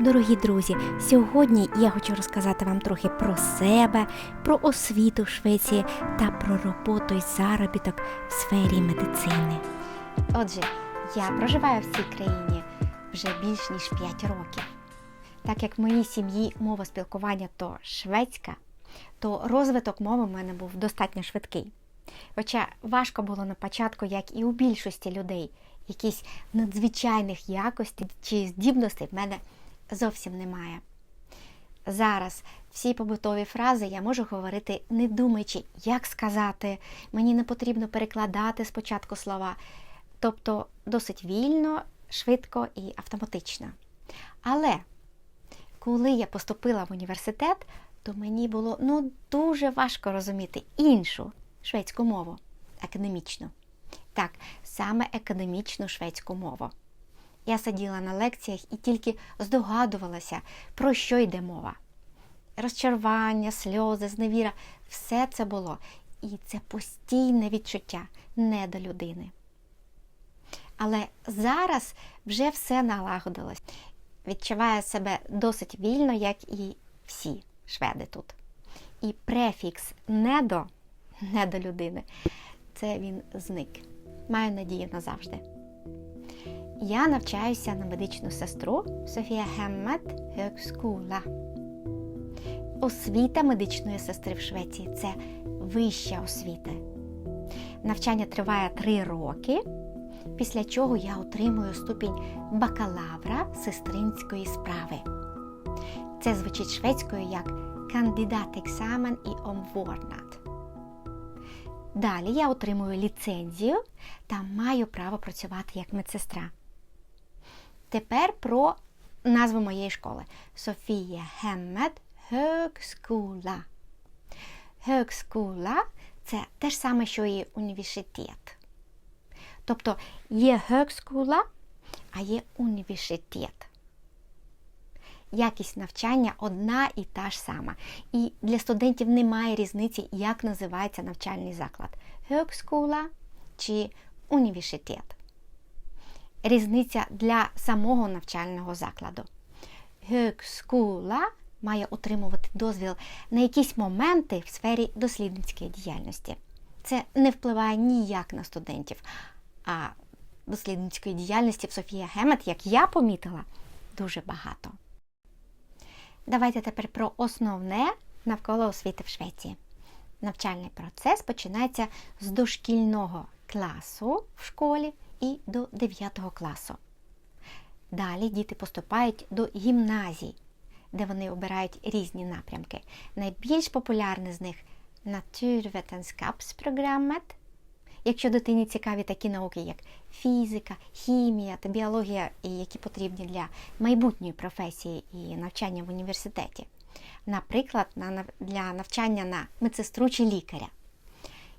Дорогі друзі, сьогодні я хочу розказати вам трохи про себе, про освіту в Швеції та про роботу і заробіток в сфері медицини. Отже, я проживаю в цій країні вже більш ніж 5 років. Так як в моїй сім'ї мова спілкування то шведська, то розвиток мови в мене був достатньо швидкий. Хоча важко було на початку, як і у більшості людей, якісь надзвичайних якостей чи здібностей в мене зовсім немає. Зараз всі побутові фрази я можу говорити, не думаючи, як сказати, мені не потрібно перекладати спочатку слова, тобто досить вільно, швидко і автоматично. Але коли я поступила в університет, то мені було ну, дуже важко розуміти іншу шведську мову академічну. Так, саме академічну шведську мову. Я сиділа на лекціях і тільки здогадувалася, про що йде мова. Розчарування, сльози, зневіра все це було. І це постійне відчуття не до людини. Але зараз вже все налагодилось. Відчуваю себе досить вільно, як і всі шведи тут. І префікс не до, не до людини це він зник. Маю надію назавжди. Я навчаюся на медичну сестру Софія Геммет Högskola. Освіта медичної сестри в Швеції це вища освіта. Навчання триває три роки, після чого я отримую ступінь бакалавра сестринської справи. Це звучить шведською як кандидат-екзамен і омворнад. Далі я отримую ліцензію та маю право працювати як медсестра. Тепер про назву моєї школи Софія Геммет Högskola. Högskola – це те ж саме, що і університет. Тобто є Högskola, а є університет. Якість навчання одна і та ж сама. І для студентів немає різниці, як називається навчальний заклад Högskola чи університет різниця для самого навчального закладу. Högskola має отримувати дозвіл на якісь моменти в сфері дослідницької діяльності. Це не впливає ніяк на студентів. А дослідницької діяльності в Софія Гемет, як я помітила, дуже багато. Давайте тепер про основне навколо освіти в Швеції. Навчальний процес починається з дошкільного класу в школі і до 9 класу. Далі діти поступають до гімназій, де вони обирають різні напрямки. Найбільш популярний з них Naturvetenskapsprogrammet. Якщо дитині цікаві такі науки, як фізика, хімія та біологія, які потрібні для майбутньої професії і навчання в університеті. Наприклад, для навчання на медсестру чи лікаря.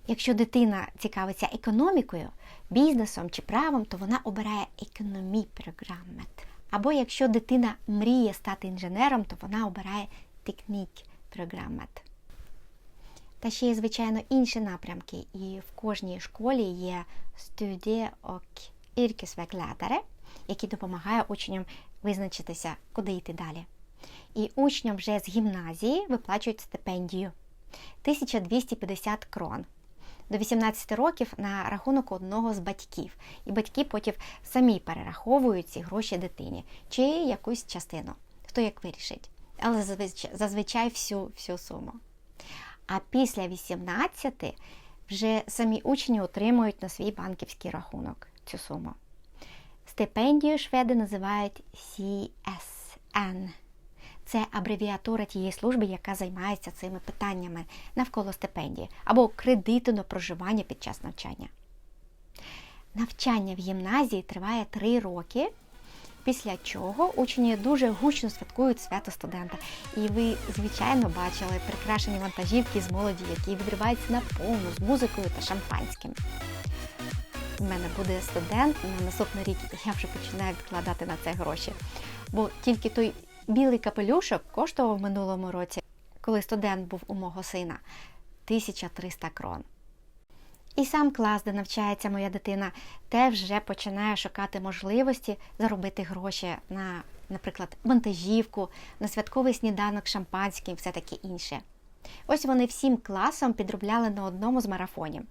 Якщо дитина цікавиться економікою, бізнесом чи правом, то вона обирає економі программет. Або якщо дитина мріє стати інженером, то вона обирає технік программет. Та ще є, звичайно, інші напрямки, і в кожній школі є студії ок які допомагають учням визначитися, куди йти далі. І учням вже з гімназії виплачують стипендію 1250 крон до 18 років на рахунок одного з батьків. І батьки потім самі перераховують ці гроші дитині чи якусь частину, хто як вирішить. Але зазвичай всю, всю суму. А після 18 вже самі учні отримують на свій банківський рахунок цю суму. Стипендію шведи називають CSN. Це абревіатура тієї служби, яка займається цими питаннями навколо стипендії або кредиту на проживання під час навчання. Навчання в гімназії триває три роки, після чого учні дуже гучно святкують свято студента. І ви, звичайно, бачили прикрашені вантажівки з молоді, які відриваються на повну з музикою та шампанським. У мене буде студент на наступний рік, і я вже починаю відкладати на це гроші. Бо тільки той Білий капелюшок коштував в минулому році, коли студент був у мого сина, 1300 крон. І сам клас, де навчається моя дитина, теж вже починає шукати можливості заробити гроші на наприклад, вантажівку, на святковий сніданок шампанським, все таке інше. Ось вони всім класом підробляли на одному з марафонів.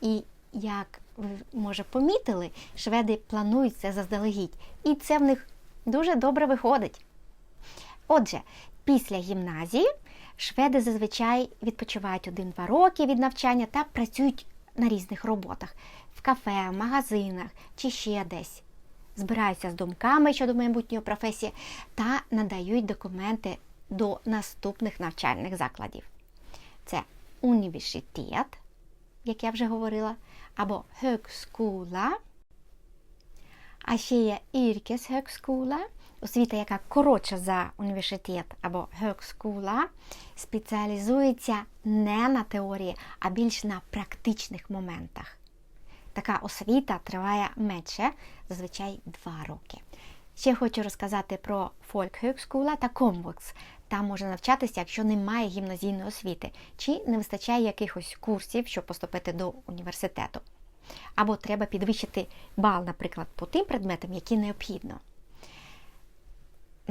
І як ви може помітили, шведи планують це заздалегідь, і це в них дуже добре виходить. Отже, після гімназії шведи зазвичай відпочивають один-два роки від навчання та працюють на різних роботах в кафе, магазинах чи ще десь. Збираються з думками щодо майбутньої професії та надають документи до наступних навчальних закладів. Це університет, як я вже говорила, або högskola, а ще є yrkeshögskola, освіта, яка коротша за університет або högskola, спеціалізується не на теорії, а більш на практичних моментах. Така освіта триває менше, зазвичай два роки. Ще хочу розказати про Folkhögskola та Комвокс. Там можна навчатися, якщо немає гімназійної освіти, чи не вистачає якихось курсів, щоб поступити до університету. Або треба підвищити бал, наприклад, по тим предметам, які необхідно.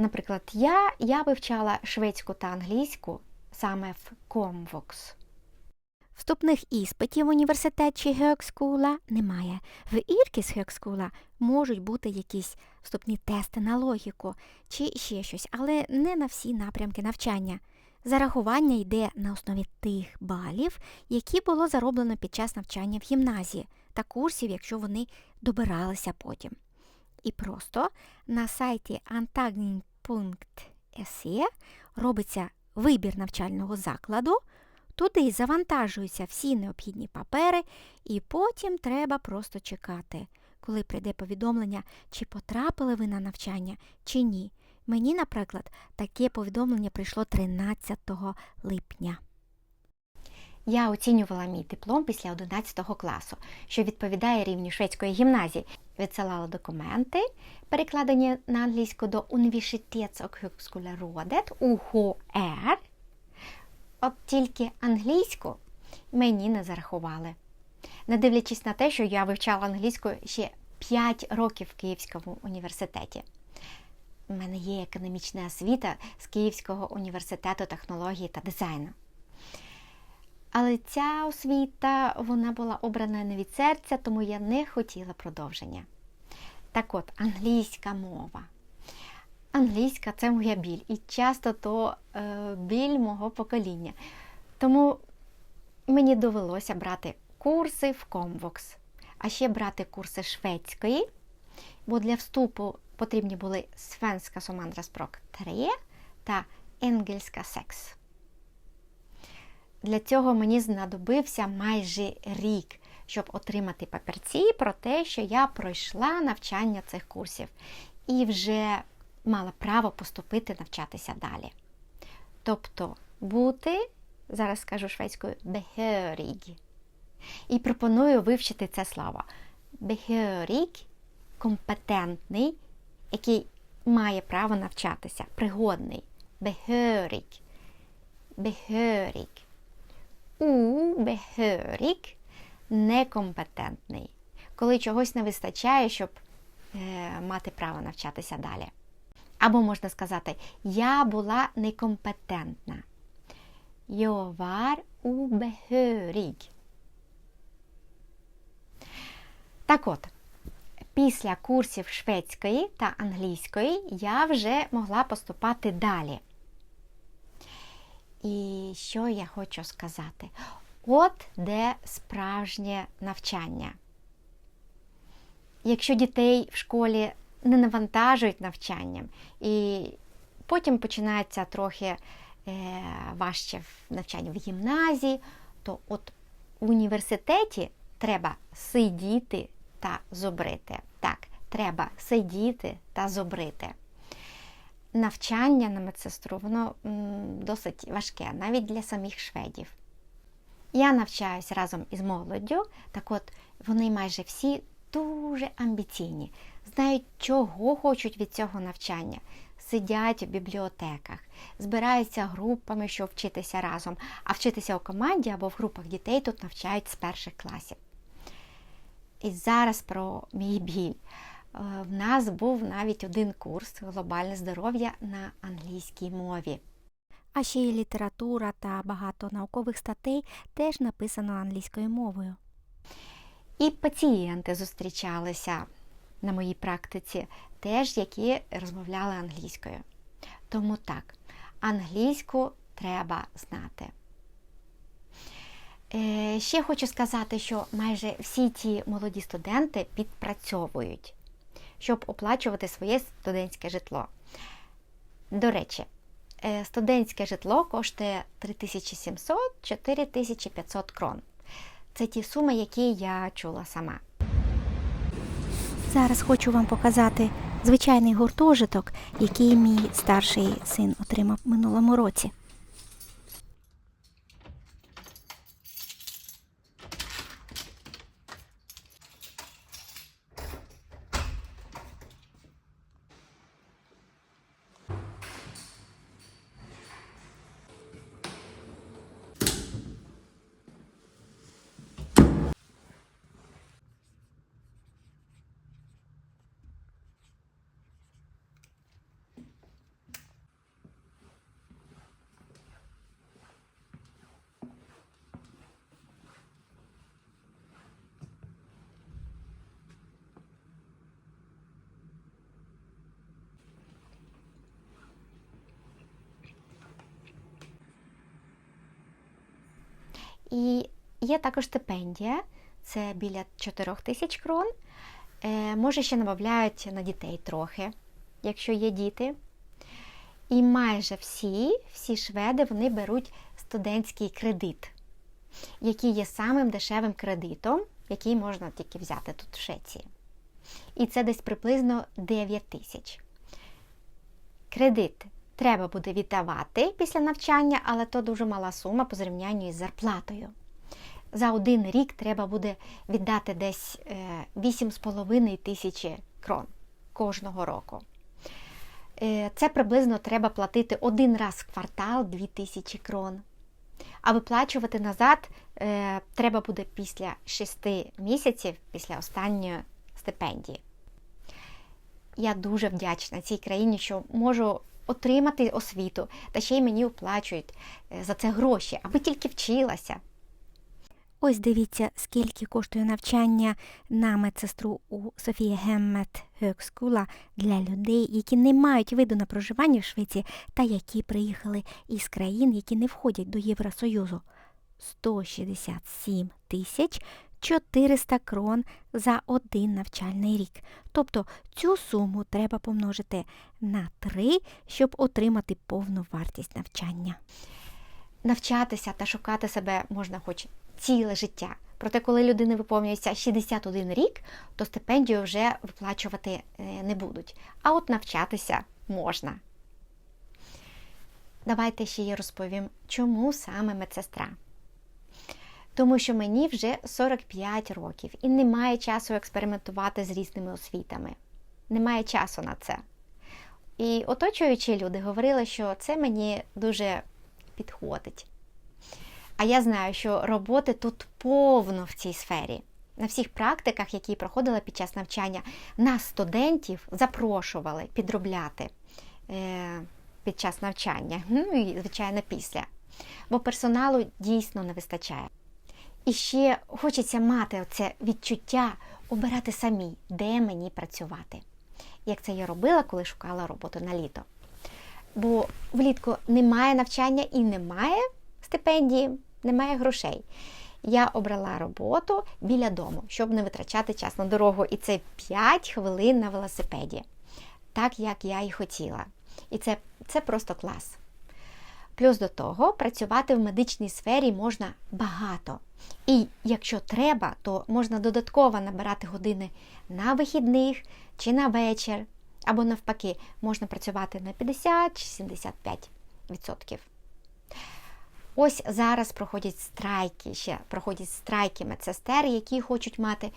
Наприклад, я я вивчала шведську та англійську саме в Комвокс. Вступних іспитів в університет чи геокскула немає. В Іркіс геокскула можуть бути якісь вступні тести на логіку чи ще щось, але не на всі напрямки навчання. Зарахування йде на основі тих балів, які було зароблено під час навчання в гімназії та курсів, якщо вони добиралися потім. І просто на сайті antagning.se робиться вибір навчального закладу. Туди завантажуються всі необхідні папери, і потім треба просто чекати, коли прийде повідомлення, чи потрапили ви на навчання, чи ні. Мені, наприклад, таке повідомлення прийшло 13 липня. Я оцінювала мій диплом після 11 класу, що відповідає рівню шведської гімназії. Відсилала документи, перекладені на англійську до högskolerådet, УГР. От тільки англійську мені не зарахували. Не дивлячись на те, що я вивчала англійську ще 5 років в Київському університеті. У мене є економічна освіта з Київського університету технології та дизайну. Але ця освіта вона була обрана не від серця, тому я не хотіла продовження. Так от, англійська мова. Англійська це моя біль, і часто то е, біль мого покоління. Тому мені довелося брати курси в Комвокс, а ще брати курси шведської, бо для вступу потрібні були Свенська Сомандраспрок 3 та Енгельська секс. Для цього мені знадобився майже рік, щоб отримати папірці про те, що я пройшла навчання цих курсів і вже мала право поступити навчатися далі. Тобто бути, зараз скажу шведською, behörig. І пропоную вивчити це слово. Behörig – компетентний, який має право навчатися, пригодний. Behörig. Behörig. Obehörig – некомпетентний. Коли чогось не вистачає, щоб е, мати право навчатися далі. Або можна сказати, я була некомпетентна. Jag var. Так от, після курсів шведської та англійської я вже могла поступати далі. І що я хочу сказати? От де справжнє навчання. Якщо дітей в школі не навантажують навчанням, і потім починається трохи е, важче в навчанні в гімназії, то от в університеті треба сидіти та зобрити. Так, треба сидіти та зобрити. Навчання на медсестру воно досить важке, навіть для самих шведів. Я навчаюся разом із молоддю, так от вони майже всі дуже амбіційні, знають, чого хочуть від цього навчання. Сидять у бібліотеках, збираються групами, щоб вчитися разом, а вчитися у команді або в групах дітей тут навчають з перших класів. І зараз про мій біль. В нас був навіть один курс глобальне здоров'я на англійській мові. А ще й література та багато наукових статей теж написано англійською мовою. І пацієнти зустрічалися на моїй практиці, теж які розмовляли англійською. Тому так, англійську треба знати. Е, ще хочу сказати, що майже всі ті молоді студенти підпрацьовують, щоб оплачувати своє студентське житло. До речі, е, студентське житло коштує 3700-4500 крон. Це ті суми, які я чула сама. Зараз хочу вам показати звичайний гуртожиток, який мій старший син отримав минулому році. І є також стипендія, це біля 4 тисяч крон. Е, може, ще набавляють на дітей трохи, якщо є діти. І майже всі, всі шведи вони беруть студентський кредит, який є самим дешевим кредитом, який можна тільки взяти тут в Швеції. І це десь приблизно 9 тисяч. Кредит треба буде віддавати після навчання, але то дуже мала сума по зрівнянню із зарплатою. За один рік треба буде віддати десь 8,5 е, тисячі крон кожного року. Е, це приблизно треба платити один раз в квартал 2 тисячі крон. А виплачувати назад е, треба буде після 6 місяців після останньої стипендії. Я дуже вдячна цій країні, що можу отримати освіту, та ще й мені оплачують е, за це гроші, аби тільки вчилася. Ось дивіться, скільки коштує навчання на медсестру у Софія Геммет Högskola для людей, які не мають виду на проживання в Швеції та які приїхали із країн, які не входять до Євросоюзу. 167 тисяч 400 крон за один навчальний рік. Тобто цю суму треба помножити на 3, щоб отримати повну вартість навчання. Навчатися та шукати себе можна хоч ціле життя. Проте, коли людини виповнюється 61 рік, то стипендію вже виплачувати е, не будуть. А от навчатися можна. Давайте ще я розповім, чому саме медсестра тому що мені вже 45 років і немає часу експериментувати з різними освітами. Немає часу на це. І оточуючі люди говорили, що це мені дуже підходить. А я знаю, що роботи тут повно в цій сфері. На всіх практиках, які проходила під час навчання, нас, студентів, запрошували підробляти е, під час навчання, ну і, звичайно, після. Бо персоналу дійсно не вистачає. І ще хочеться мати це відчуття обирати самі, де мені працювати. Як це я робила, коли шукала роботу на літо. Бо влітку немає навчання і немає стипендії, немає грошей. Я обрала роботу біля дому, щоб не витрачати час на дорогу. І це 5 хвилин на велосипеді, так як я і хотіла. І це, це просто клас. Плюс до того, працювати в медичній сфері можна багато. І якщо треба, то можна додатково набирати години на вихідних чи на вечір, або навпаки, можна працювати на 50 чи 75%. Ось зараз проходять страйки, ще проходять страйки медсестер, які хочуть мати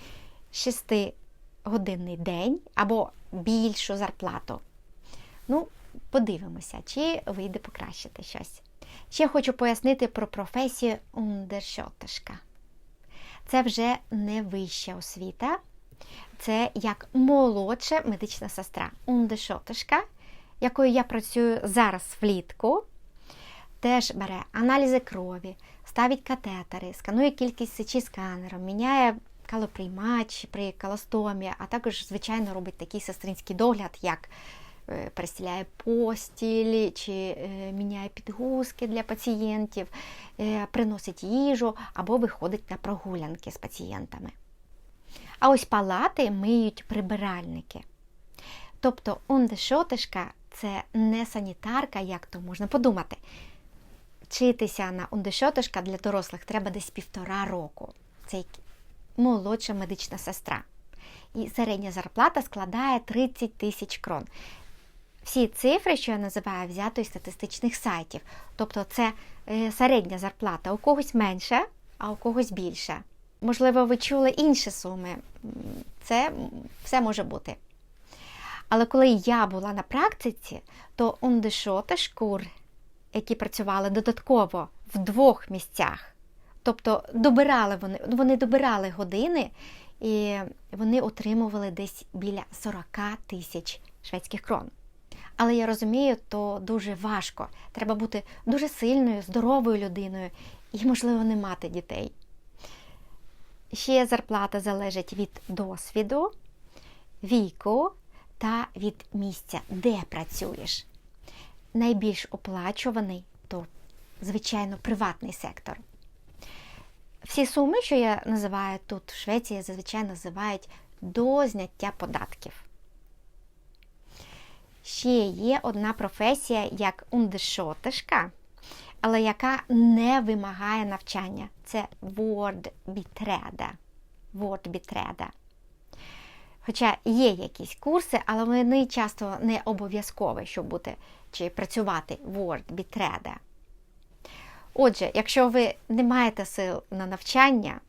6-годинний день або більшу зарплату. Ну, подивимося, чи вийде покращити щось. Ще хочу пояснити про професію ундершотешка. Це вже не вища освіта, Це як молодша медична сестра, ундешотишка, якою я працюю зараз влітку. Теж бере аналізи крові, ставить катетери, сканує кількість сечі сканером, міняє калоприймач при колостомі, а також, звичайно, робить такий сестринський догляд, як перестіляє постілі чи е, міняє підгузки для пацієнтів, е, приносить їжу або виходить на прогулянки з пацієнтами. А ось палати миють прибиральники. Тобто ундешотишка це не санітарка, як то можна подумати. Вчитися на ундешотишка для дорослих треба десь півтора року. Це молодша медична сестра. І середня зарплата складає 30 тисяч крон. Всі цифри, що я називаю, взято із статистичних сайтів. Тобто це е, середня зарплата у когось менша, а у когось більша. Можливо, ви чули інші суми. Це все може бути. Але коли я була на практиці, то ундешоти шкур, які працювали додатково в двох місцях, тобто добирали вони, вони добирали години, і вони отримували десь біля 40 тисяч шведських крон. Але я розумію, то дуже важко. Треба бути дуже сильною, здоровою людиною і, можливо, не мати дітей. Ще зарплата залежить від досвіду, віку та від місця, де працюєш. Найбільш оплачуваний то, звичайно, приватний сектор. Всі суми, що я називаю тут в Швеції, зазвичай називають до зняття податків. Ще є одна професія як ундешотишка, але яка не вимагає навчання. Це. Вordbiträde. Хоча є якісь курси, але вони часто не обов'язкові, щоб бути чи працювати wordbiträde. Отже, якщо ви не маєте сил на навчання,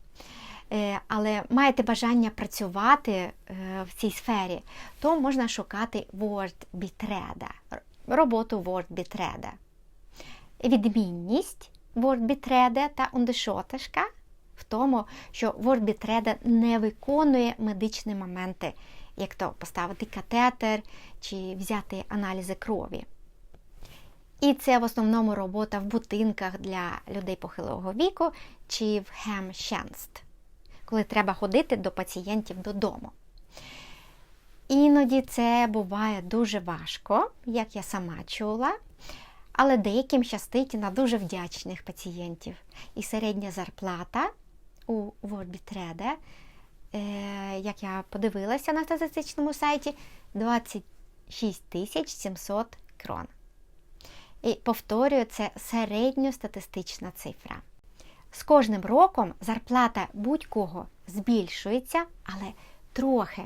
але маєте бажання працювати е, в цій сфері, то можна шукати wordbiträde, роботу wordbiträde. Відмінність wordbiträde та ундешотишка в тому, що wordbiträde не виконує медичні моменти, як то поставити катетер чи взяти аналізи крові. І це в основному робота в будинках для людей похилого віку чи в хемщенст, коли треба ходити до пацієнтів додому. Іноді це буває дуже важко, як я сама чула, але деяким щастить на дуже вдячних пацієнтів. І середня зарплата у Ворбітреде, як я подивилася на статистичному сайті, 26 700 крон. І повторюю, це середньостатистична цифра. З кожним роком зарплата будь-кого збільшується, але трохи.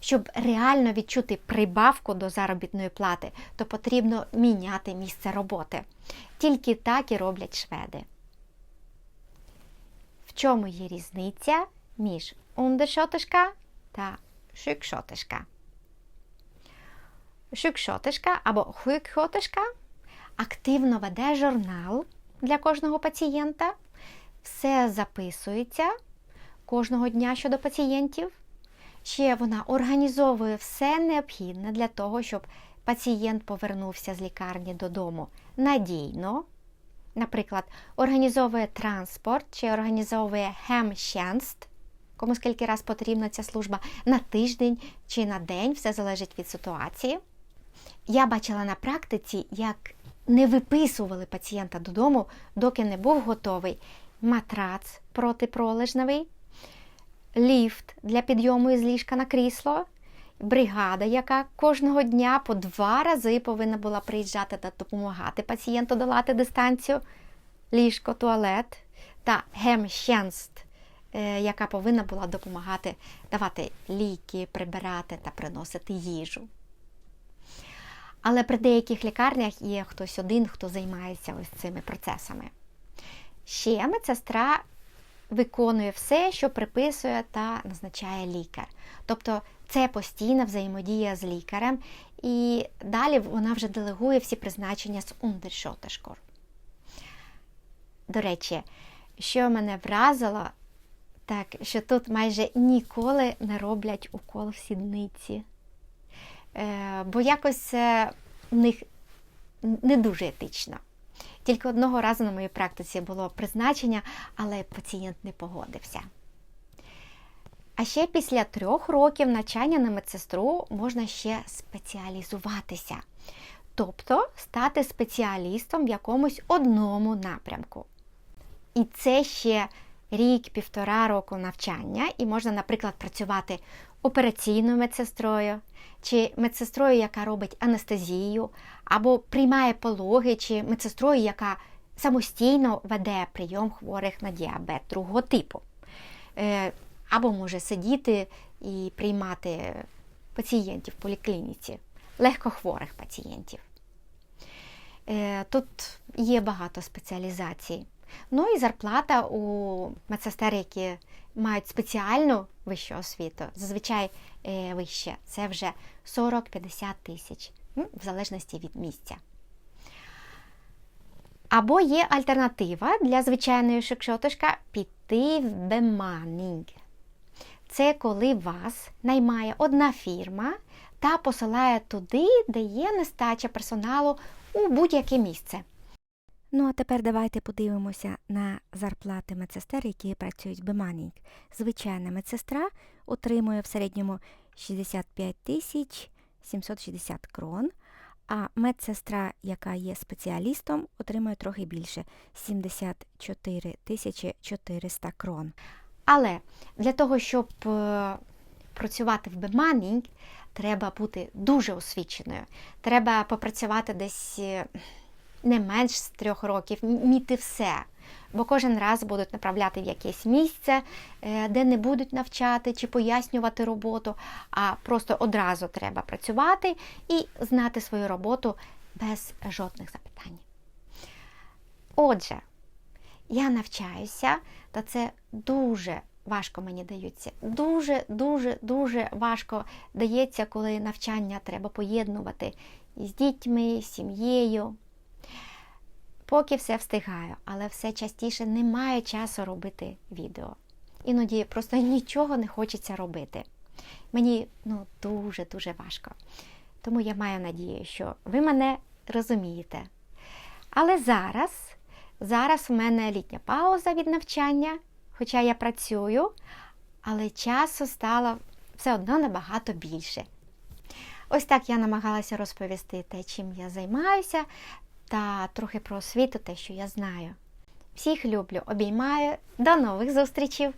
Щоб реально відчути прибавку до заробітної плати, то потрібно міняти місце роботи. Тільки так і роблять шведи. В чому є різниця між ундершотишка та шюкшотишка? Шюкшотишка або хуйкшотишка активно веде журнал для кожного пацієнта. Все записується кожного дня щодо пацієнтів. Ще вона організовує все необхідне для того, щоб пацієнт повернувся з лікарні додому надійно. Наприклад, організовує транспорт чи організовує хемщенст, кому скільки раз потрібна ця служба на тиждень чи на день, все залежить від ситуації. Я бачила на практиці, як не виписували пацієнта додому, доки не був готовий матрац протипролежневий, ліфт для підйому із ліжка на крісло, бригада, яка кожного дня по два рази повинна була приїжджати та допомагати пацієнту долати дистанцію, ліжко, туалет та гемщенст, яка повинна була допомагати давати ліки, прибирати та приносити їжу. Але при деяких лікарнях є хтось один, хто займається ось цими процесами. Ще медсестра виконує все, що приписує та назначає лікар. Тобто це постійна взаємодія з лікарем, і далі вона вже делегує всі призначення з ундершотешкор. До речі, що мене вразило, Так, що тут майже ніколи не роблять укол в сідниці. Е, бо якось в них не дуже етично. Тільки одного разу на моїй практиці було призначення, але пацієнт не погодився. А ще після трьох років навчання на медсестру можна ще спеціалізуватися, тобто стати спеціалістом в якомусь одному напрямку. І це ще рік-півтора року навчання, і можна, наприклад, працювати операційною медсестрою, чи медсестрою, яка робить анестезію, або приймає пологи, чи медсестрою, яка самостійно веде прийом хворих на діабет другого типу. Е, Або може сидіти і приймати пацієнтів в поліклініці, легкохворих пацієнтів. Е, Тут є багато спеціалізацій. Ну і зарплата у медсестер, які мають спеціальну вищу освіту, зазвичай е, вище, це вже 40-50 тисяч, ну, в залежності від місця. Або є альтернатива для звичайної шикшотишка піти в беманінг. Це коли вас наймає одна фірма та посилає туди, де є нестача персоналу у будь-яке місце. Ну, а тепер давайте подивимося на зарплати медсестер, які працюють в Беманінг. Звичайна медсестра отримує в середньому 65 тисяч 760 крон, а медсестра, яка є спеціалістом, отримує трохи більше 74 тисячі 400 крон. Але для того, щоб е, працювати в Беманінг, треба бути дуже освіченою. Треба попрацювати десь е, не менш з трьох років, вміти все. Бо кожен раз будуть направляти в якесь місце, е, де не будуть навчати чи пояснювати роботу, а просто одразу треба працювати і знати свою роботу без жодних запитань. Отже, я навчаюся, та це дуже важко мені дається. Дуже, дуже, дуже важко дається, коли навчання треба поєднувати з дітьми, з сім'єю. Поки все встигаю, але все частіше немає часу робити відео. Іноді просто нічого не хочеться робити. Мені ну, дуже-дуже важко. Тому я маю надію, що ви мене розумієте. Але зараз, зараз в мене літня пауза від навчання, хоча я працюю, але часу стало все одно набагато більше. Ось так я намагалася розповісти те, чим я займаюся, та трохи про освіту, те, що я знаю. Всіх люблю, обіймаю. До нових зустрічей!